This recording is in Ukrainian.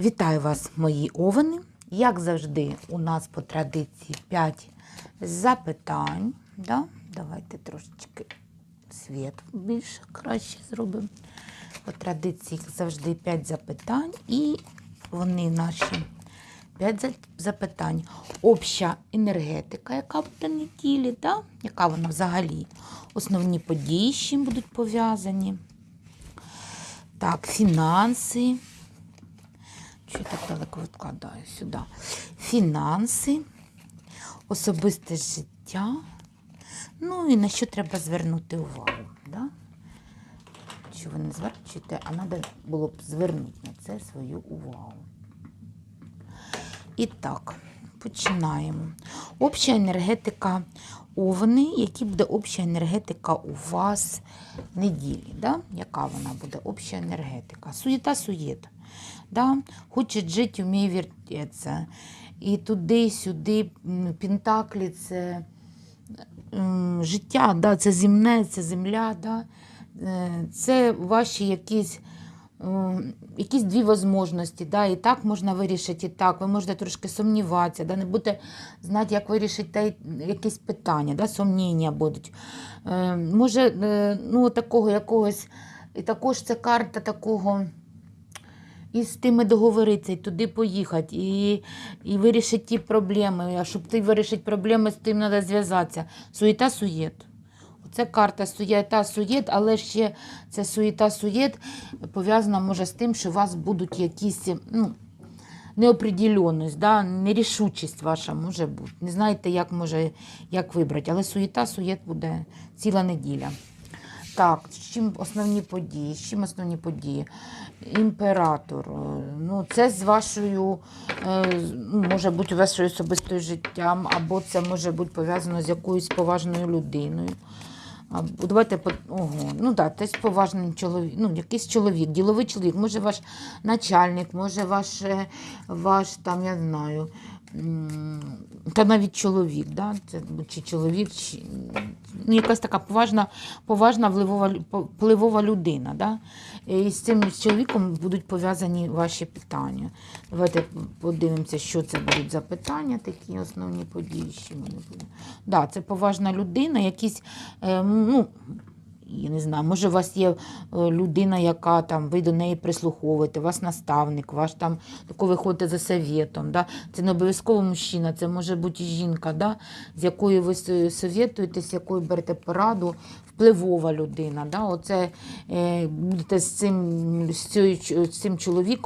Вітаю вас, мої овени. Як завжди, у нас по традиції 5 запитань. Да? Давайте трошечки світ більше краще зробимо. По традиції завжди 5 запитань, і вони наші 5 запитань. Обща енергетика, яка буде неділі, да? яка вона взагалі? Основні події, з чим будуть пов'язані. Так, фінанси. Далеко відкладаю сюди? Фінанси, особисте життя. Ну і на що треба звернути увагу. Да? Що ви не звернете, а треба було б звернути на це свою увагу. І так, починаємо. Обща енергетика овни, які буде обща енергетика у вас неділі. Да? Яка вона буде обща енергетика? Суєта суєт. Да? Хоче жити, вміє вертеться. І туди, сюди, пентаклі це життя, да? це земне, це земля. Да? Е, Це ваші якісь якісь дві можливості. Да? І так можна вирішити, і так. Ви можете трошки сумніватися, да? не будете знати, як вирішити якісь питання, да? сумніння будуть. Е, Може, е, ну, такого якогось, і також це карта такого. І з тими договоритися, і туди поїхати, і, і вирішити ті проблеми. А щоб ти вирішити проблеми, з тим треба зв'язатися. Суєта суєт. Оце карта суєта суєт, але ще це суєта суєт пов'язана може з тим, що у вас будуть якісь ну, неопределенність, да? нерішучість ваша може бути. Не знаєте, як може як вибрати, але суєта суєт буде ціла неділя. Так, з чим основні події? З чим основні події? Імператор. е, Ну, це з вашою, е, ну, може бути вашою особистою життям, або це може бути пов'язано з якоюсь поважною людиною. Або, давайте ого, ну так, да, з поважним чоловіком, ну, якийсь чоловік, діловий чоловік, може ваш начальник, може ваш, ваш там, я знаю, та навіть чоловік, да? це, чи чоловік, чи, ну, якась така поважна, поважна впливова, впливова людина. Да? І з цим чоловіком будуть пов'язані ваші питання. Давайте подивимося, що це будуть за питання, такі основні події, що вони будуть. Да, це поважна людина, якісь, е, ну, я не знаю, може, у вас є е, людина, яка там, ви до неї прислуховуєте, у вас наставник, ваш там тако ви за совєтом. Да? Це не обов'язково мужчина, це може бути жінка, да? з якою ви совєтуєтесь, з якою берете пораду, впливова людина. Да? Оце е, будете з цим, з цим чоловіком.